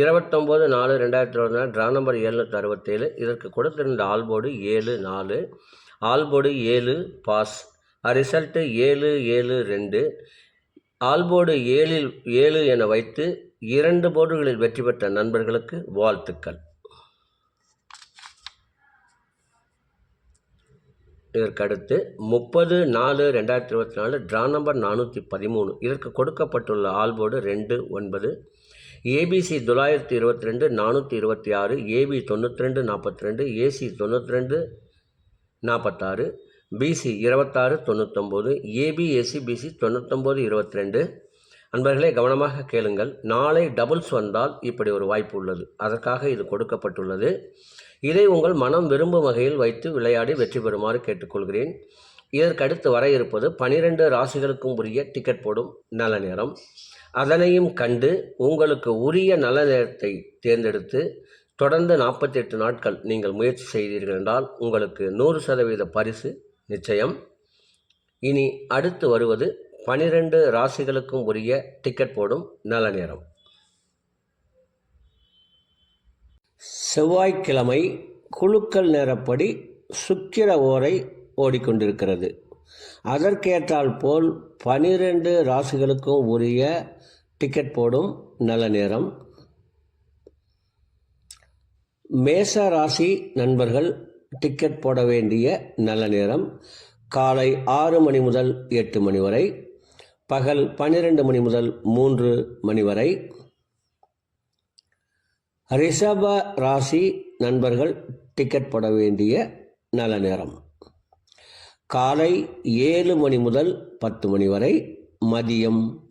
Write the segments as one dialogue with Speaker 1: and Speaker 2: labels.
Speaker 1: இருபத்தொம்போது நாலு ரெண்டாயிரத்தி இருபத்தி நாலு ட்ரா நம்பர் எழுநூற்றி அறுபத்தேழு. இதற்கு கொடுத்திருந்த ஆல்போர்டு ஏழு நாலு ஆல்போர்டு ஏழு பாஸ் ரிசல்ட்டு ஏழு ஏழு ரெண்டு. ஆல்போர்டு ஏழில் ஏழு என வைத்து இரண்டு போர்டுகளில் வெற்றி பெற்ற நண்பர்களுக்கு வாழ்த்துக்கள். இதற்கடுத்து முப்பது நாலு ரெண்டாயிரத்தி இருபத்தி நாலு ட்ரா நம்பர் நானூற்றி பதிமூணு. இதற்கு கொடுக்கப்பட்டுள்ள ஆல்போர்டு ரெண்டு ஒன்பது ஏபிசி தொள்ளாயிரத்தி இருபத்தி ரெண்டு நானூற்றி இருபத்தி ஆறு ஏபி தொண்ணூற்றி ரெண்டு நாற்பத்தி ரெண்டு ஏசி தொண்ணூற்றி ரெண்டு நாற்பத்தாறு பிசி இருபத்தாறு தொண்ணூத்தொம்பது ஏபி ஏசி பிசி தொண்ணூத்தொம்பது இருபத்தி ரெண்டு அன்பர்களே கவனமாக கேளுங்கள். நாளை டபுள்ஸ் வந்தால் இப்படி ஒரு வாய்ப்பு உள்ளது. அதற்காக இது கொடுக்கப்பட்டுள்ளது. இதை உங்கள் மனம் விரும்பும் வகையில் வைத்து விளையாடி வெற்றி பெறுமாறு கேட்டுக்கொள்கிறேன். இதற்கடுத்து வர இருப்பது பனிரெண்டு ராசிகளுக்கும் உரிய டிக்கெட் போடும் நல்ல நேரம். அதனையும் கண்டு உங்களுக்கு உரிய நல்ல நேரத்தை தேர்ந்தெடுத்து தொடர்ந்து நாற்பத்தி எட்டு நாட்கள் நீங்கள் முயற்சி செய்தீர்கள் என்றால் உங்களுக்கு நூறு சதவீத பரிசு நிச்சயம். இனி அடுத்து வருவது பனிரெண்டு ராசிகளுக்கும் உரிய டிக்கெட் போடும் நல்ல நேரம். செவ்வாய்க்கிழமை குழுக்கள் நேரப்படி சுக்கிர ஓரை ஓடிக்கொண்டிருக்கிறது. அதற்கேற்றால் போல் பனிரெண்டு ராசிகளுக்கும் உரிய டிக்கெட் போடும் நல்ல நேரம். மேச ராசி நண்பர்கள் டிக்கெட் போட வேண்டிய நல்ல நேரம். காலை ஆறு மணி முதல் எட்டு மணி வரை. பகல் பன்னிரெண்டு மணி முதல் மூன்று மணி வரை. ரிஷப ராசி நண்பர்கள் டிக்கெட் போட வேண்டிய நல்ல நேரம். காலை ஏழு மணி முதல் பத்து மணி வரை. மதியம்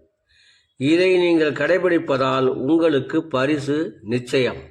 Speaker 1: இதை நீங்கள் கடைபிடிப்பதால் உங்களுக்கு பரிசு நிச்சயம்.